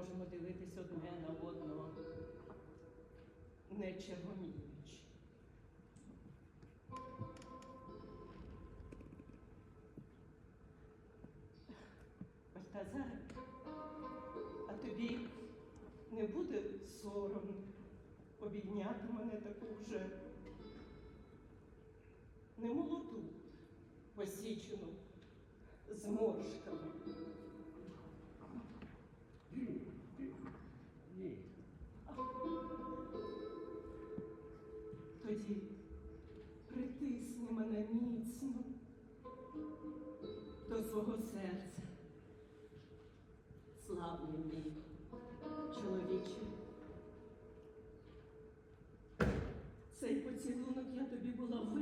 можемо дивитися одне на одного, не червоніючи. Бальтазаре, а тобі не буде соромно обійняти мене таку вже немолоду, посічену зморшками. тоді притисни мене міцно до свого серця, славний мій чоловіче. Цей поцілунок я тобі була винна.